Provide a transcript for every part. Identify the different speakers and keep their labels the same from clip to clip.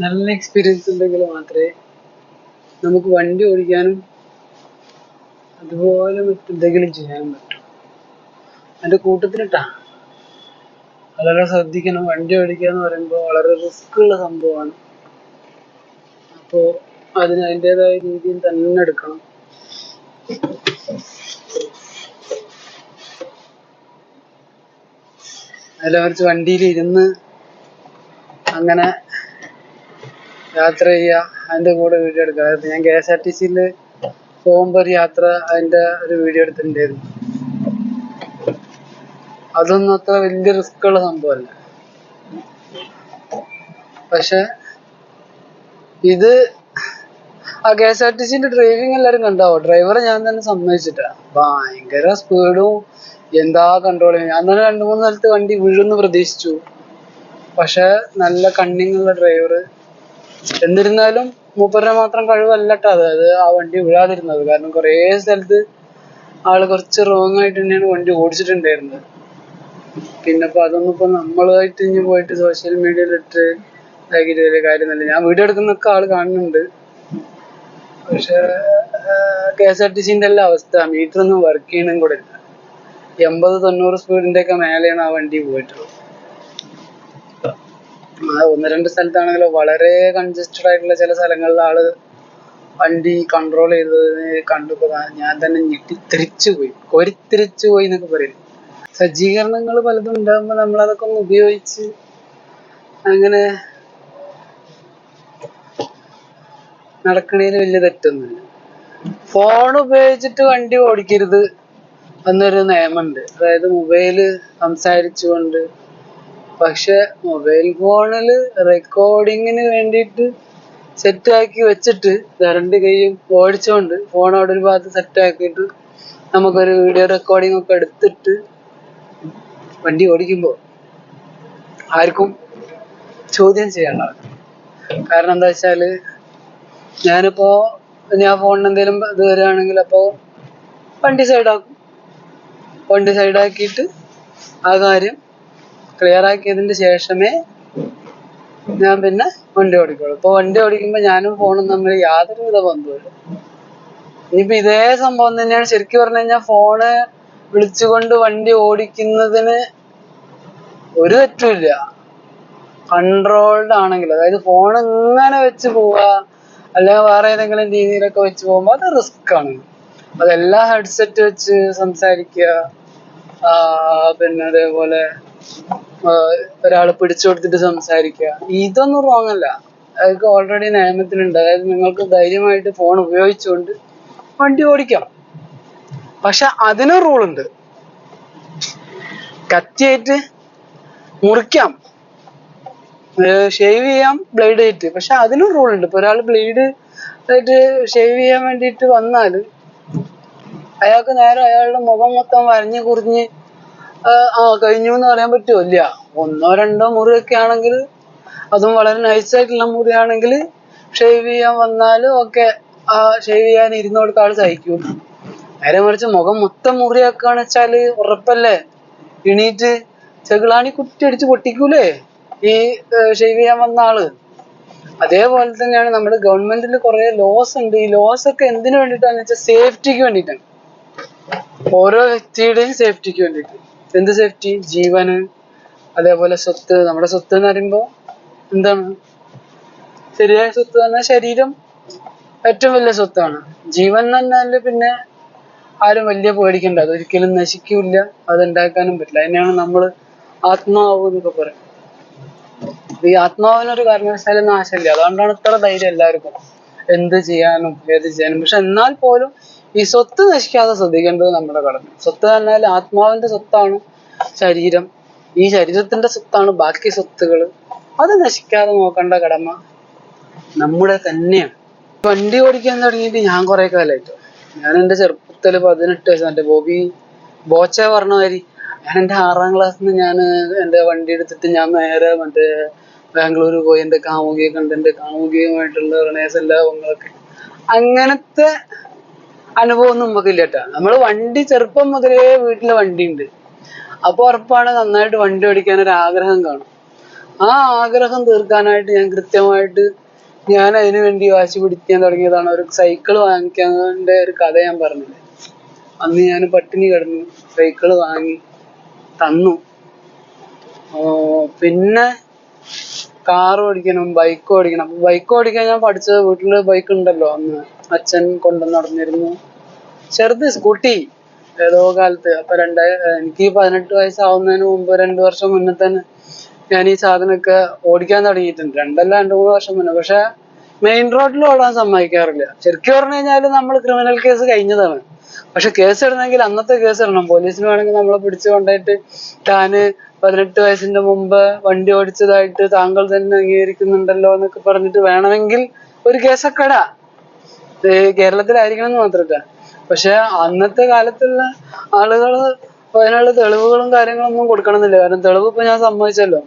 Speaker 1: നല്ല എക്സ്പീരിയൻസ് ഉണ്ടെങ്കിൽ മാത്രമേ നമുക്ക് വണ്ടി ഓടിക്കാനും അതുപോലെ മറ്റെന്തെങ്കിലും ചെയ്യാനും പറ്റൂ. എന്റെ കൂട്ടത്തിലിട്ടാ. വളരെ ശ്രദ്ധിക്കണം. വണ്ടി ഓടിക്കുക എന്ന് പറയുമ്പോൾ വളരെ റിസ്ക് ഉള്ള സംഭവമാണ്. അപ്പോൾ അതിന് അതിന്റെതായ രീതിയിൽ തന്നെ എടുക്കണം. അതിലെ വണ്ടിയിൽ ഇരുന്ന് അങ്ങനെ യാത്ര ചെയ്യുക അതിന്റെ കൂടെ വീഡിയോ എടുക്കുക ഞാൻ കെ എസ് ആർ ടി സിയിൽ പോകുമ്പോൾ ഒരു യാത്ര അതിന്റെ ഒരു വീഡിയോ എടുത്തിട്ടുണ്ടായിരുന്നു. അതൊന്നും അത്ര വലിയ റിസ്ക് ഉള്ള സംഭവമല്ല. പക്ഷെ ഇത് ആ കെ എസ് ആർ ടി സിന്റെ ഡ്രൈവിംഗ് എല്ലാവരും കണ്ടാവോ? ഡ്രൈവറെ ഞാൻ തന്നെ സമ്മതിച്ചിട്ടാ. ഭയങ്കര സ്പീഡും എന്താ കൺട്രോൾ ഞാൻ തന്നെ രണ്ടു മൂന്ന് സ്ഥലത്ത് വണ്ടി വീഴുന്നു പ്രതീക്ഷിച്ചു. പക്ഷെ നല്ല കണ്ണിങ്ങുള്ള ഡ്രൈവർ എന്നിരുന്നാലും മൂപ്പരുടെ മാത്രം കഴിവല്ല അതായത് അത്. അത് ആ വണ്ടി വിടാതിരുന്നത്. കാരണം കുറേ സ്ഥലത്ത് ആൾ കുറച്ച് റോങ് ആയിട്ട് തന്നെയാണ് വണ്ടി ഓടിച്ചിട്ടുണ്ടായിരുന്നത്. പിന്നെ ഇപ്പൊ അതൊന്നും ഇപ്പൊ നമ്മളായിട്ട് ഇനി പോയിട്ട് സോഷ്യൽ മീഡിയയിൽ ഇട്ട് ഇതാക്കിയിട്ട് വലിയ കാര്യമൊന്നുമില്ല. ഞാൻ വീഡിയോ എടുക്കുന്നൊക്കെ ആൾ കാണുന്നുണ്ട്. പക്ഷെ കെ എസ് ആർ ടി സിന്റെ എല്ലാ അവസ്ഥ. മീറ്റർ ഒന്നും വർക്ക് ചെയ്യണം കൂടെ ഇല്ല. എൺപത് തൊണ്ണൂറ് സ്പീഡിന്റെ ഒക്കെ മേലെയാണ് ആ വണ്ടി പോയിട്ടുള്ളത്. ഒന്ന് രണ്ട് സ്ഥലത്താണെങ്കിലും വളരെ കൺജസ്റ്റഡ് ആയിട്ടുള്ള ചില സ്ഥലങ്ങളിൽ ആൾ വണ്ടി കൺട്രോൾ ചെയ്തതിന് കണ്ടപ്പോ ദാ ഞാൻ തന്നെ ഞെട്ടിത്തിരിച്ചു പോയി. കോരിത്തിരിച്ചു പോയി എന്നൊക്കെ പറയും. സജ്ജീകരണങ്ങൾ പലതും ഉണ്ടാകുമ്പോൾ നമ്മൾ അതൊക്കെ ഒന്ന് ഉപയോഗിച്ച് അങ്ങനെ നടക്കണേൽ വലിയ തെറ്റൊന്നുമില്ല. ഫോൺ ഉപയോഗിച്ചിട്ട് വണ്ടി ഓടിക്കരുത് എന്നൊരു നിയമമുണ്ട്. അതായത് മൊബൈൽ സംസാരിച്ചുകൊണ്ട് പക്ഷെ മൊബൈൽ ഫോണിൽ റെക്കോർഡിങ്ങിന് വേണ്ടിയിട്ട് സെറ്റ് ആക്കി വെച്ചിട്ട് രണ്ട് കൈയും ഓടിച്ചോണ്ട് ഫോൺ അവിടെ ഒരു ഭാഗത്ത് സെറ്റ് ആക്കിയിട്ട് നമുക്കൊരു വീഡിയോ റെക്കോർഡിംഗ് ഒക്കെ എടുത്തിട്ട് വണ്ടി ഓടിക്കുമ്പോൾ ആർക്കും ചോദ്യം ചെയ്യണ്ട കാരണം എന്താ വെച്ചാൽ ഞാനിപ്പോ ഞാൻ ഫോണിന് എന്തെങ്കിലും ഇത് വരികയാണെങ്കിൽ അപ്പോ വണ്ടി സൈഡാക്കും വണ്ടി സൈഡാക്കിയിട്ട് ആ കാര്യം ക്ലിയർ ആക്കിയതിന് ശേഷമേ ഞാൻ പിന്നെ വണ്ടി ഓടിക്കുള്ളൂ. ഇപ്പൊ വണ്ടി ഓടിക്കുമ്പോ ഞാനും ഫോണും തമ്മിൽ യാതൊരുവിധ ബന്ധമില്ല ഇനിയിപ്പോ ഇതേ സംഭവം തന്നെയാണ് ശരിക്കും പറഞ്ഞു കഴിഞ്ഞാൽ ഫോണ് വിളിച്ചുകൊണ്ട് വണ്ടി ഓടിക്കുന്നതിന് ഒരു തെറ്റുമില്ല കൺട്രോൾഡ് ആണെങ്കിൽ അതായത് ഫോൺ ഇങ്ങനെ വെച്ച് പോവുക അല്ലെങ്കിൽ വേറെ ഏതെങ്കിലും രീതിയിലൊക്കെ വെച്ച് പോകുമ്പോൾ അത് റിസ്ക് ആണ്. അതെല്ലാം ഹെഡ്സെറ്റ് വെച്ച് സംസാരിക്കുക പിന്നെ അതേപോലെ ഒരാൾ പിടിച്ചു കൊടുത്തിട്ട് സംസാരിക്കുക. ഇതൊന്നും റോങ് അല്ല. അതൊക്കെ ഓൾറെഡി നിയമത്തിലുണ്ട്. അതായത് നിങ്ങൾക്ക് ധൈര്യമായിട്ട് ഫോൺ ഉപയോഗിച്ചുകൊണ്ട് വണ്ടി ഓടിക്കാം. പക്ഷെ അതിന് റൂൾ ഉണ്ട്. കത്തിയായിട്ട് മുറിക്കാം. ഷേവ് ചെയ്യാം ബ്ലേഡ് ആയിട്ട് പക്ഷെ അതിനും റൂൾ ഉണ്ട്. ഇപ്പൊ ഒരാൾ ബ്ലേഡ് ആയിട്ട് ഷേവ് ചെയ്യാൻ വേണ്ടിയിട്ട് വന്നാൽ അയാൾക്ക് നേരെ അയാളുടെ മുഖം മൊത്തം വരഞ്ഞ് കുറിഞ്ഞ് ആ കഴിഞ്ഞു എന്ന് പറയാൻ പറ്റുമോ ഇല്ല. ഒന്നോ രണ്ടോ മുറിയൊക്കെ ആണെങ്കിൽ അതും വളരെ നൈസ് ആയിട്ടുള്ള മുറിയാണെങ്കിൽ ഷേവ് ചെയ്യാൻ വന്നാലും ഒക്കെ ആ ഷേവ് ചെയ്യാൻ ഇരുന്ന് കൊടുത്ത ആൾ സഹിക്കും. നേരെ മറിച്ച് മുഖം മൊത്തം മുറിയാക്കാന്ന് വെച്ചാൽ ഉറപ്പല്ലേ? എണീറ്റ് ചെകിളാണി അടിച്ച് പൊട്ടിക്കൂലേ? ഈ ഷേവ് ചെയ്യാൻ വന്ന ആൾ. അതേപോലെ തന്നെയാണ് നമ്മുടെ ഗവൺമെന്റിൽ കുറെ ലോസ് ഉണ്ട്. ഈ ലോസ് ഒക്കെ എന്തിനു വേണ്ടിയിട്ടാന്ന് വെച്ചാൽ സേഫ്റ്റിക്ക് വേണ്ടിയിട്ടാണ് ഓരോ വ്യക്തിയുടെയും സേഫ്റ്റിക്ക് വേണ്ടിയിട്ട്. എന്ത് സേഫ്റ്റി ജീവന്. അതേപോലെ സ്വത്ത്. നമ്മുടെ സ്വത്ത് എന്ന് പറയുമ്പോൾ എന്താണ്? ശരിയായ സ്വത്ത് പറഞ്ഞാൽ ശരീരം ഏറ്റവും വലിയ സ്വത്താണ്. ജീവൻ പറഞ്ഞാൽ പിന്നെ ആരും വലിയ പേടിക്കണ്ട. അതൊരിക്കലും നശിക്കില്ല. അത് ഉണ്ടാക്കാനും പറ്റില്ല. അതിനെയാണ് നമ്മൾ ആത്മാവ് എന്നൊക്കെ പറയും. ഈ ആത്മാവിനൊരു കാരണവശാലും നാശമില്ല. അതുകൊണ്ടാണ് ഇത്ര ധൈര്യം എല്ലാവർക്കും. എന്ത് ചെയ്യാനും ഏത് ചെയ്യാനും. പക്ഷെ എന്നാൽ പോലും ഈ സ്വത്ത് നശിക്കാതെ ശ്രദ്ധിക്കേണ്ടത് നമ്മുടെ കടമ. സ്വത്ത് പറഞ്ഞാൽ ആത്മാവിന്റെ സ്വത്താണ് ശരീരം. ഈ ശരീരത്തിന്റെ സ്വത്താണ് ബാക്കി സ്വത്തുകൾ. അത് നശിക്കാതെ നോക്കേണ്ട കടമ നമ്മുടെ തന്നെയാണ്. വണ്ടി ഓടിക്കാൻ തുടങ്ങിയിട്ട് ഞാൻ കുറെ കാലമായിട്ട് ഞാൻ എന്റെ ചെറുപ്പത്തിൽ പതിനെട്ട് വയസ്സ് എന്റെ ബോബി ബോച്ച പറഞ്ഞ മാതിരി ഞാൻ എന്റെ ആറാം ക്ലാസ്സിൽ നിന്ന് ഞാൻ എന്റെ വണ്ടി എടുത്തിട്ട് ഞാൻ നേരെ മറ്റേ ബാംഗ്ലൂർ പോയി എന്റെ കാമുകിയെ കണ്ട് എന്റെ കാമുകിയുമായിട്ടുള്ള പ്രണയസല്ലാപങ്ങളൊക്കെ അങ്ങനത്തെ അനുഭവം ഒന്നും നമുക്കില്ല കേട്ടോ നമ്മൾ വണ്ടി ചെറുപ്പം മുതലേ വീട്ടിൽ വണ്ടി ഉണ്ട് അപ്പൊ ഉറപ്പാണ് നന്നായിട്ട് വണ്ടി ഓടിക്കാൻ ഒരു ആഗ്രഹം കാണും. ആ ആഗ്രഹം തീർക്കാനായിട്ട് ഞാൻ കൃത്യമായിട്ട് ഞാൻ അതിനു വേണ്ടി വാശി പിടിക്കാൻ തുടങ്ങിയതാണ്. ഒരു സൈക്കിൾ വാങ്ങിക്കാന്റെ ഒരു കഥ ഞാൻ പറഞ്ഞത് അന്ന് ഞാൻ പട്ടിണി കിടന്നു സൈക്കിൾ വാങ്ങി തന്നു. പിന്നെ കാർ ഓടിക്കണം ബൈക്ക് ഓടിക്കണം. ബൈക്ക് ഓടിക്കാൻ ഞാൻ പഠിച്ചത് വീട്ടിൽ ബൈക്ക് ഉണ്ടല്ലോ അന്ന്. അച്ഛൻ കൊണ്ടു നടന്നിരുന്നു. ചെറുത് സ്കൂട്ടി. ഏതോ കാലത്ത്. അപ്പൊ രണ്ട് എനിക്ക് പതിനെട്ട് വയസ്സാവുന്നതിന് മുമ്പ് രണ്ടു വർഷം മുന്നേ തന്നെ ഞാൻ ഈ സാധനമൊക്കെ ഓടിക്കാൻ തുടങ്ങിയിട്ടുണ്ട്. രണ്ടല്ല രണ്ടു മൂന്ന് വർഷം മുന്നേ. പക്ഷെ മെയിൻ റോഡിൽ ഓടാൻ സമ്മതിക്കാറില്ല. ശരിക്കും പറഞ്ഞു കഴിഞ്ഞാൽ നമ്മൾ ക്രിമിനൽ കേസ് കഴിഞ്ഞതാണ്. പക്ഷെ കേസ് ഇടണമെങ്കിൽ അന്നത്തെ കേസ് ഇടണം. പോലീസിന് വേണമെങ്കിൽ നമ്മളെ പിടിച്ചു കൊണ്ടായിട്ട് താന് പതിനെട്ട് വയസ്സിന്റെ മുമ്പ് വണ്ടി ഓടിച്ചതായിട്ട് താങ്കൾ തന്നെ അംഗീകരിക്കുന്നുണ്ടല്ലോ എന്നൊക്കെ പറഞ്ഞിട്ട് വേണമെങ്കിൽ ഒരു കേസൊക്കെ ഇടാം. കേരളത്തിലായിരിക്കണം എന്ന് മാത്രമല്ല പക്ഷെ അന്നത്തെ കാലത്തുള്ള ആളുകൾ അതിനുള്ള തെളിവുകളും കാര്യങ്ങളും ഒന്നും കൊടുക്കണമെന്നില്ല. കാരണം തെളിവ് ഇപ്പൊ ഞാൻ സമ്മതിച്ചല്ലോ.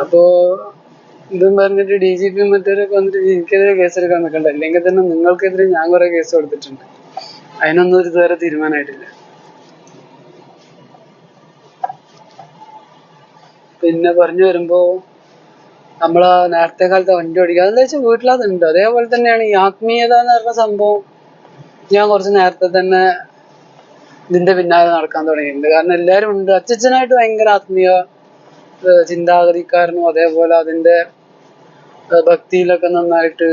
Speaker 1: അപ്പോ ഇതും പറഞ്ഞിട്ട് ഡി ജി പി മറ്റവരൊക്കെ വന്നിട്ട് എനിക്കെതിരെ കേസെടുക്കാൻ നിൽക്കണ്ട. അല്ലെങ്കിൽ തന്നെ നിങ്ങൾക്കെതിരെ ഞാൻ കുറെ കേസ് കൊടുത്തിട്ടുണ്ട്. അതിനൊന്നും ഒരു ഇതുവരെ തീരുമാനമായിട്ടില്ല. പിന്നെ പറഞ്ഞു വരുമ്പോ നമ്മളാ നേരത്തെ കാലത്ത് വണ്ടി ഓടിക്കുക അതെന്താ വെച്ചാൽ വീട്ടിലതുണ്ട്. അതേപോലെ തന്നെയാണ് ഈ ആത്മീയത എന്ന് പറഞ്ഞ സംഭവം ഞാൻ കുറച്ച് നേരത്തെ തന്നെ ഇതിന്റെ പിന്നാലെ നടക്കാൻ തുടങ്ങിയിട്ടുണ്ട്. കാരണം എല്ലാവരും ഉണ്ട്. അച്ഛനായിട്ട് ഭയങ്കര ആത്മീയ ചിന്താഗതിക്കാരനും അതേപോലെ അതിന്റെ ഭക്തിയിലൊക്കെ നന്നായിട്ട്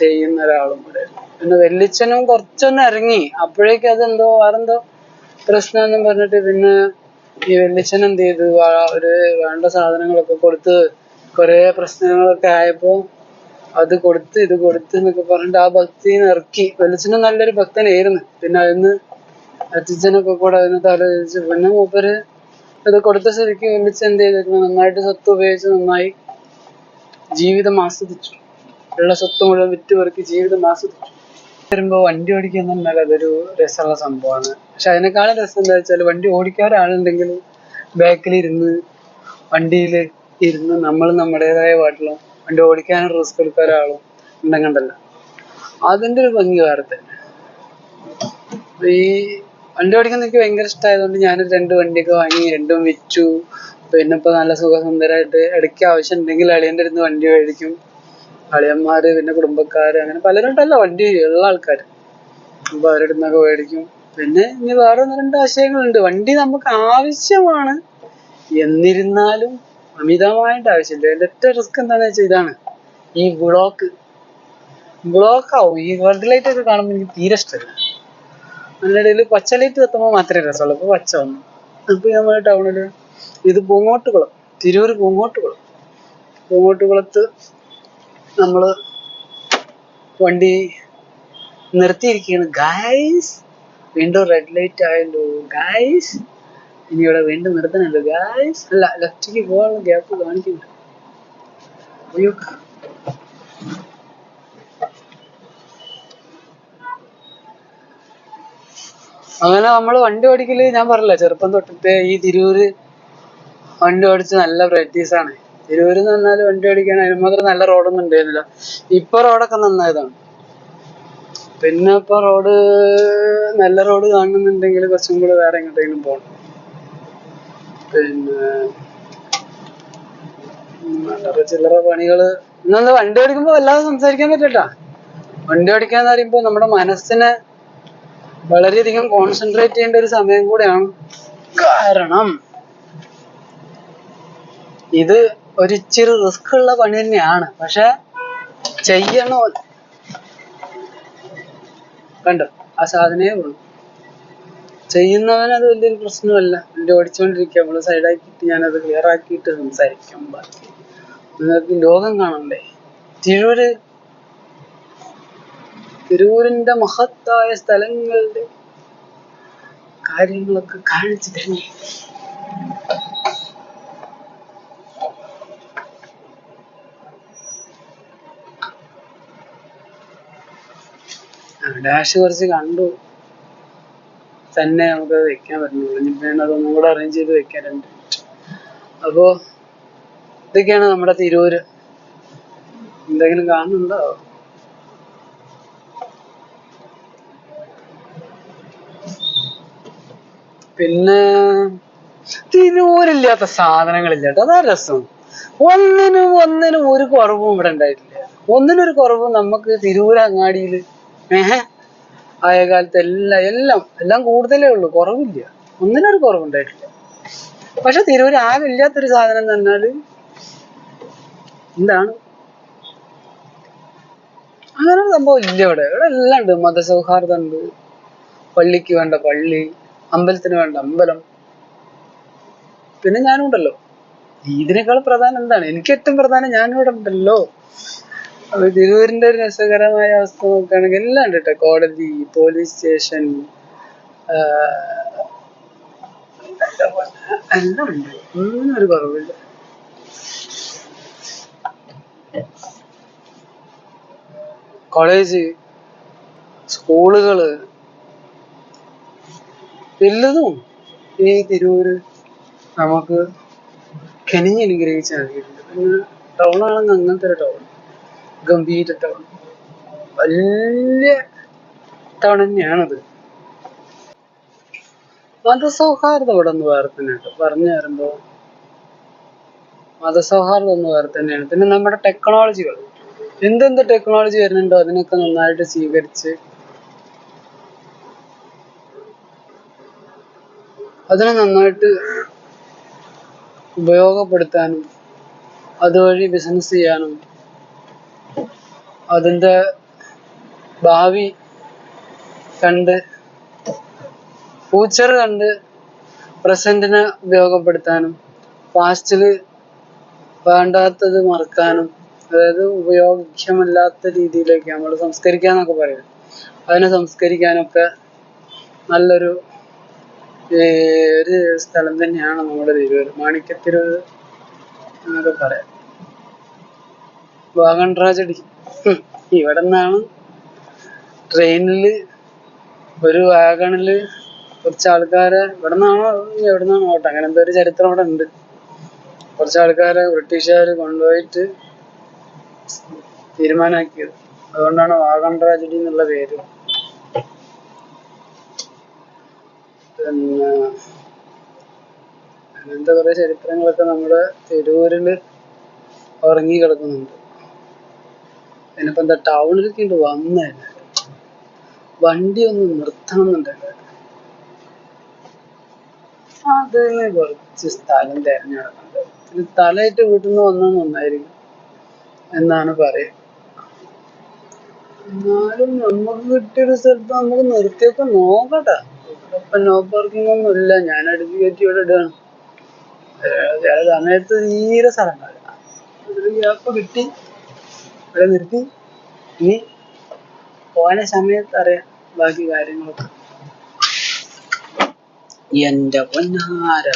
Speaker 1: ചെയ്യുന്ന ഒരാളും കൂടെ പിന്നെ വെല്ലിച്ചനും കുറച്ചൊന്ന് ഇറങ്ങി. അപ്പോഴേക്കും അതെന്തോ വേറെന്തോ പ്രശ്നം പറഞ്ഞിട്ട് പിന്നെ ഈ വെല്ലിച്ചൻ എന്ത് ചെയ്തു? ഒരു വേണ്ട സാധനങ്ങളൊക്കെ കൊടുത്ത് കുറെ പ്രശ്നങ്ങളൊക്കെ ആയപ്പോ അത് കൊടുത്ത് ഇത് കൊടുത്ത് എന്നൊക്കെ പറഞ്ഞിട്ട് ആ ഭക്തിന്ന് ഇറക്കി. വെളിച്ചനും നല്ലൊരു ഭക്തനായിരുന്നു. പിന്നെ അതിന്ന് അച്ഛനൊക്കെ കൂടെ അതിന് തലവെച്ച് പിന്നെ മൂപ്പര് ഇത് കൊടുത്ത സ്ഥിതിക്ക് വെളിച്ചം എന്ത് ചെയ്തിരുന്നു? നന്നായിട്ട് സ്വത്ത് ഉപയോഗിച്ച് നന്നായി ജീവിതം ആസ്വദിച്ചു. ഉള്ള സ്വത്ത് മുഴുവൻ വിറ്റ് പെറുക്കി ജീവിതം ആസ്വദിച്ചു. വരുമ്പോ വണ്ടി ഓടിക്കുന്ന അതൊരു രസമുള്ള സംഭവമാണ്. പക്ഷെ അതിനേക്കാളും രസം എന്താ വെച്ചാൽ വണ്ടി ഓടിക്കാൻ ഒരാളുണ്ടെങ്കിൽ ബാക്കിൽ ഇരുന്ന് വണ്ടിയിൽ ഇരുന്ന് നമ്മൾ നമ്മുടേതായ പാട്ടിലും വണ്ടി ഓടിക്കാനും റിസ്ക് എടുക്കാൻ ഒരാളും ഉണ്ടെങ്കണ്ടല്ല അതിന്റെ ഒരു ഭംഗി വേറെ തന്നെ. ഈ വണ്ടി ഓടിക്കാൻ എനിക്ക് ഭയങ്കര ഇഷ്ടമായതുകൊണ്ട് ഞാൻ രണ്ട് വണ്ടിയൊക്കെ വാങ്ങി രണ്ടും വിറ്റു. പിന്നെ ഇപ്പൊ നല്ല സുഖസുന്ദരമായിട്ട് ഇടയ്ക്ക് ആവശ്യം ഉണ്ടെങ്കിൽ അളിയന്റെ അടുത്ത് വണ്ടി മേടിക്കും. അളിയന്മാര് പിന്നെ കുടുംബക്കാര് അങ്ങനെ പലരും ഉണ്ടല്ലോ വണ്ടി ഉള്ള ആൾക്കാർ അപ്പൊ അവരുടെ നിന്നൊക്കെ മേടിക്കും. പിന്നെ ഇനി വേറെ ഒന്ന് രണ്ട് ആശയങ്ങളുണ്ട്. വണ്ടി നമുക്ക് ആവശ്യമാണ്. എന്നിരുന്നാലും അമിതമായിട്ട് ആവശ്യമില്ല. എന്റെ ഒറ്റ റിസ്ക് എന്താണെന്ന് വെച്ചാൽ ഇതാണ്. ഈ ബ്ലോക്ക് ബ്ലോക്ക് ആവും. ഈ റെഡ് ലൈറ്റ് ഒക്കെ കാണുമ്പോൾ എനിക്ക് തീരെ ഇഷ്ടമില്ല അതിന്റെ ഇടയിൽ പച്ച ലൈറ്റ് എത്തുമ്പോൾ മാത്രമേ രസമുള്ളൂ. അപ്പോൾ പച്ച വന്നു. അപ്പോൾ നമ്മൾ ടൗണിൽ ഇത് പൂങ്ങോട്ടുകുളം തിരൂർ പൂങ്ങോട്ടുകുളം പൂങ്ങോട്ടുകുളത്ത് നമ്മൾ വണ്ടി നിർത്തിയിരിക്കുകയാണ്. ഗായ്സ് വീണ്ടും റെഡ് ലൈറ്റ് ആയല്ലോ. ഗായ്സ് ഇനി ഇവിടെ വീണ്ടും നിർത്തണല്ലോ ഗായ്സ് അല്ല ലെഫ്റ്റിക്ക് പോകാനുള്ള ഗ്യാപ്പ് കാണിക്കുന്നു അയ്യോ. അങ്ങനെ നമ്മൾ വണ്ടി ഓടിക്കൽ ഞാൻ പറഞ്ഞില്ല ചെറുപ്പം തൊട്ടിട്ട് ഈ തിരൂര് വണ്ടി ഓടിച്ച് നല്ല പ്രാക്ടീസ് ആണ്. തിരൂര് എന്ന് പറഞ്ഞാൽ വണ്ടി ഓടിക്കാൻ അതിന് മാത്രം നല്ല റോഡൊന്നും ഉണ്ടായിരുന്നില്ല ഇപ്പൊ റോഡൊക്കെ നന്നായതാണ്. പിന്നെ ഇപ്പൊ റോഡ് നല്ല റോഡ് കാണുന്നുണ്ടെങ്കിൽ കുറച്ചും കൂടെ വേറെ എങ്ങോട്ടെങ്കിലും പോകണം പിന്നെ ചില്ലറ പണികൾ. ഇന്നൊന്ന് വണ്ടി ഓടിക്കുമ്പോ വല്ലാതെ സംസാരിക്കാൻ പറ്റട്ടാ വണ്ടി ഓടിക്കാന്ന് പറയുമ്പോ നമ്മുടെ മനസ്സിനെ വളരെയധികം കോൺസെൻട്രേറ്റ് ചെയ്യേണ്ട ഒരു സമയം കൂടെയാണ്. കാരണം ഇത് ഒരിച്ചിരി റിസ്ക് ഉള്ള പണി തന്നെയാണ്. പക്ഷെ ചെയ്യണോ? കണ്ടോ? ആ സാധനമേ ഉള്ളൂ. ചെയ്യുന്നവന് അത് വലിയൊരു പ്രശ്നമല്ല. വണ്ടി ഓടിച്ചുകൊണ്ടിരിക്കുക നമ്മൾ സൈഡാക്കിയിട്ട് ഞാനത് ക്ലിയർ ആക്കിയിട്ട് സംസാരിക്കാം. ബാക്കി നിങ്ങൾക്ക് ലോകം കാണണ്ടേ? തിരൂര് തിരൂരിന്റെ മഹത്തായ സ്ഥലങ്ങളുടെ കാര്യങ്ങളൊക്കെ കാണിച്ചു തരണേ. ഡാഷ് കുറച്ച് കണ്ടു. തന്നെ നമുക്ക് വെക്കാൻ പറ്റുന്നുള്ളൂ. ഇനി വേണം അതൊന്നും കൂടെ അറേഞ്ച് ചെയ്ത് വെക്കാൻ രണ്ട് മിനിറ്റ് അപ്പോ ഇതൊക്കെയാണ് നമ്മുടെ തിരൂര്. എന്തെങ്കിലും കാണുന്നുണ്ടോ? പിന്നെ തിരൂരില്ലാത്ത സാധനങ്ങളില്ല കേട്ടോ. അതാ രസം. ഒന്നിനും ഒന്നിനും ഒരു കുറവും ഇവിടെ ഉണ്ടായിട്ടില്ല. ഒന്നിനും ഒരു കുറവും നമുക്ക് തിരൂർ അങ്ങാടിയിൽ ഏഹ്? ആയ കാലത്ത് എല്ലാം എല്ലാം എല്ലാം കൂടുതലേ ഉള്ളൂ. കുറവില്ല. ഒന്നിനൊരു കുറവുണ്ടായിട്ടില്ല. പക്ഷെ തിരൂർ ആകെ ഇല്ലാത്തൊരു സാധനം എന്ന് പറഞ്ഞാൽ എന്താണ്? അങ്ങനെ ഒരു സംഭവം ഇല്ല ഇവിടെ. ഇവിടെ എല്ലാം ഉണ്ട്. മതസൗഹാർദ്ദം ഉണ്ട് പള്ളിക്ക് വേണ്ട പള്ളി അമ്പലത്തിന് വേണ്ട അമ്പലം. പിന്നെ ഞാനും ഉണ്ടല്ലോ ഇതിനേക്കാൾ പ്രധാനം എന്താണ്? എനിക്ക് ഏറ്റവും പ്രധാനം ഞാനും ഇവിടെ ഉണ്ടല്ലോ. തിരൂരിന്റെ ഒരു രസകരമായ അവസ്ഥ നോക്കുകയാണെങ്കിൽ എല്ലാം ഉണ്ട് കേട്ടോ കോടതി പോലീസ് സ്റ്റേഷൻ എല്ലാം ഉണ്ട്. ഒരു കുറവില്ല. കോളേജ് സ്കൂളുകൾ വലുതും ഈ തിരൂര് നമുക്ക് കെനിഞ്ഞനുഗ്രഹിച്ച് നൽകിയിട്ടുണ്ട്. ആണെങ്കിൽ അങ്ങനത്തെ ഒരു ടൗൺ. ഗംഭീര ടൗൺ വലിയ ടൗൺ തന്നെയാണത് മതസൗഹാർദ്ദം ഇവിടെ ഒന്ന് വേറെ തന്നെയാണ് പറഞ്ഞു വരുമ്പോ മതസൗഹാർദ്ദം ഒന്ന് വേറെ തന്നെയാണ് പിന്നെ നമ്മുടെ ടെക്നോളജികൾ എന്തെന്ത് ടെക്നോളജി വരുന്നുണ്ടോ അതിനൊക്കെ നന്നായിട്ട് സ്വീകരിച്ച് അതിനെ നന്നായിട്ട് ഉപയോഗപ്പെടുത്താനും അതുവഴി ബിസിനസ് ചെയ്യാനും അതിന്റെ ഭാവി കണ്ട് ഫ്യൂച്ചർ കണ്ട് പ്രസന്റിനെ ഉപയോഗപ്പെടുത്താനും പാസ്റ്റിൽ വേണ്ടാത്തത് മറക്കാനും അതായത് ഉപയോഗക്ഷമല്ലാത്ത രീതിയിലേക്ക് നമ്മൾ സംസ്കരിക്കാന്നൊക്കെ പറയും. അതിനെ സംസ്കരിക്കാനൊക്കെ നല്ലൊരു ഒരു സ്ഥലം തന്നെയാണ് നമ്മുടെ തിരൂർ മാണിക്യത്തിരൂർ എന്നൊക്കെ പറയാം. Wagon tragedy. ഇവിടെ നിന്നാണ് ട്രെയിനിൽ ഒരു വാഗണിൽ കുറച്ച് ആൾക്കാരെ ഇവിടെ നിന്നാണോ എവിടെ നിന്നാണോ ഓട്ടം. അങ്ങനെ എന്തോ ഒരു ചരിത്രം ഇവിടെ ഉണ്ട് കുറച്ച് ആൾക്കാരെ ബ്രിട്ടീഷുകാർ കൊണ്ടുപോയിട്ട് തീരുമാനാക്കിയത് അതുകൊണ്ടാണ് വാഗൺ ട്രാജഡി എന്നുള്ള പേര്. പിന്നെ അങ്ങനത്തെ കുറെ ചരിത്രങ്ങളൊക്കെ നമ്മുടെ തിരൂരിൽ ഉറങ്ങി കിടക്കുന്നുണ്ട്. പിന്നിപ്പോ എന്താ ടൗണിലേക്ക് ഇങ്ങോട്ട് വന്നേ. വണ്ടി ഒന്ന് നിർത്തണം എന്നുണ്ടല്ലോ അതിന് കുറച്ച് സ്ഥലം തിരഞ്ഞെടുക്കുന്നുണ്ട് ഇത് തലയിട്ട് വീട്ടിൽ നിന്ന് വന്നാൽ നന്നായിരിക്കും എന്നാണ് പറയുക എന്നാലും നമുക്ക് കിട്ടിയൊരു സ്ഥലത്ത് നമുക്ക് നിർത്തിയൊക്കെ നോക്കട്ടെ. ഇപ്പൊ നോ പാർക്കിംഗ് ഒന്നും ഇല്ല. ഞാൻ അടുത്ത് കയറ്റി ഇവിടെ ഇടുകയാണ്. ചില സമയത്ത് തീരെ സ്ഥലം ഗ്യാപ്പ് കിട്ടി. ഇവിടെ നിർത്തി. ഇനി പോയ സമയത്ത് അറിയാം ബാക്കി കാര്യങ്ങളൊക്കെ. എന്റെ പൊന്നാര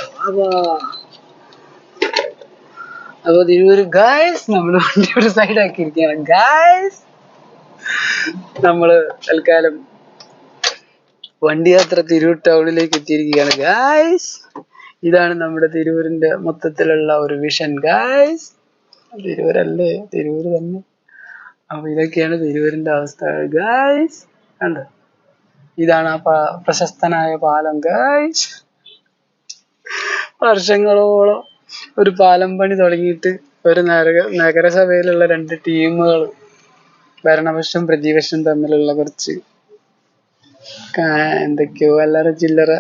Speaker 1: അപ്പൊ തിരുവൂര് ഗായസ് നമ്മൾ വണ്ടി ഒരു സൈഡ് ആക്കിയിരിക്കുകയാണ്. ഗായസ് നമ്മൾ തൽക്കാലം വണ്ടി യാത്ര തിരൂർ ടൗണിലേക്ക് എത്തിയിരിക്കുകയാണ്. ഗായ്സ് ഇതാണ് നമ്മുടെ തിരൂരിന്റെ മൊത്തത്തിലുള്ള ഒരു വിഷൻ ഗായ്സ് തിരൂരല്ലേ? തിരൂര് തന്നെ. അപ്പൊ ഇതൊക്കെയാണ് തിരൂരിന്റെ അവസ്ഥ. ഗായ്സ് കണ്ടോ? ഇതാണ് ആ പ്രശസ്തനായ പാലം. ഗായ്സ് വർഷങ്ങളോളം ഒരു പാലം പണി തുടങ്ങിയിട്ട് ഒരു നഗര നഗരസഭയിലുള്ള രണ്ട് ടീമുകൾ ഭരണപക്ഷം പ്രതിപക്ഷം തമ്മിലുള്ള കുറച്ച് എന്തൊക്കെയോ അല്ലറ ചില്ലറ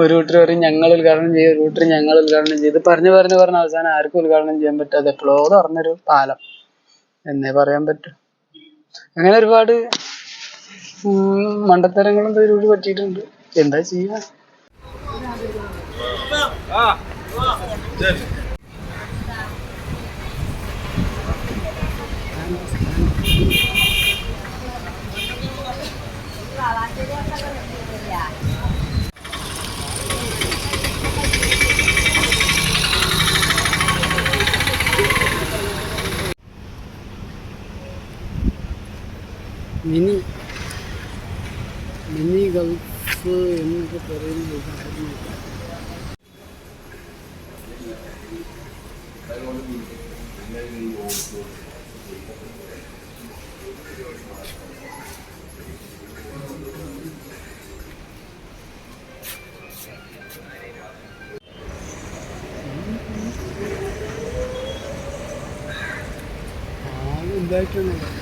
Speaker 1: ഒരു കൂട്ടർ പറയും ഞങ്ങൾ ഉദ്ഘാടനം ചെയ്യും. ഒരു കൂട്ടർ ഞങ്ങൾ ഉദ്ഘാടനം ചെയ്ത് പറഞ്ഞു പറഞ്ഞു പറഞ്ഞ അവസാനം ആർക്കും ഉദ്ഘാടനം ചെയ്യാൻ പറ്റാതെ എപ്പോഴോ തുറന്നൊരു പാലം. എന്നേ പറയാൻ പറ്റൂ. അങ്ങനെ ഒരുപാട് മണ്ടത്തരങ്ങളും തിരൂര് പറ്റിയിട്ടുണ്ട്. എന്താ ചെയ്യാ മിനി Belki
Speaker 2: ne
Speaker 1: var?